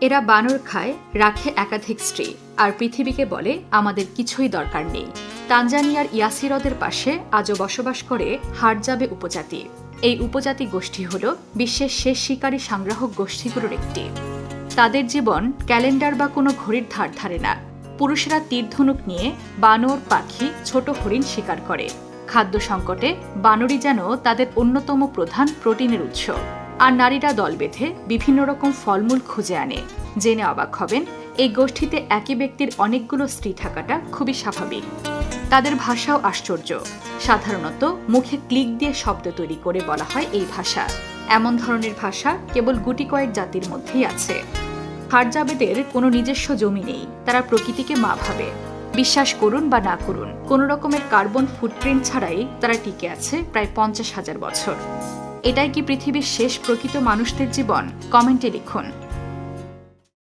এরা বানর খায়, রাখে একাধিক স্ত্রী, আর পৃথিবীকে বলে, আমাদের কিছুই দরকার নেই। তানজানিয়ার ইয়াসিরদের পাশে আজও বসবাস করে হারজাবে উপজাতি। এই উপজাতি গোষ্ঠী হল বিশ্বের শেষ শিকারী সংগ্রাহক গোষ্ঠীগুলোর একটি। তাদের জীবন ক্যালেন্ডার বা কোনো ঘড়ির ধার ধারে না। পুরুষেরা তীরধনুক নিয়ে বানর, পাখি, ছোট হরিণ শিকার করে। খাদ্য সংকটে বানরই যেন তাদের অন্যতম প্রধান প্রোটিনের উৎস। আর নারীরা দল বেঁধে বিভিন্ন রকম ফলমূল খুঁজে আনে। জেনে অবাক হবেন, এই গোষ্ঠীতে একই ব্যক্তির অনেকগুলো স্ত্রী থাকাটা খুবই স্বাভাবিক। তাদের ভাষাও আশ্চর্য। সাধারণত মুখে ক্লিক দিয়ে শব্দ তৈরি করে বলা হয় এই ভাষা। এমন ধরনের ভাষা কেবল গুটি কয়েক জাতির মধ্যেই আছে। হারজাবেদের কোনো নিজস্ব জমি নেই, তারা প্রকৃতিকে মা ভাবে। বিশ্বাস করুন বা না করুন, কোনো রকমের কার্বন ফুটপ্রিন্ট ছাড়াই তারা টিকে আছে প্রায় পঞ্চাশ হাজার বছর। এটাই কি পৃথিবীর শেষ প্রকৃত মানুষদের জীবন? কমেন্টে লিখুন।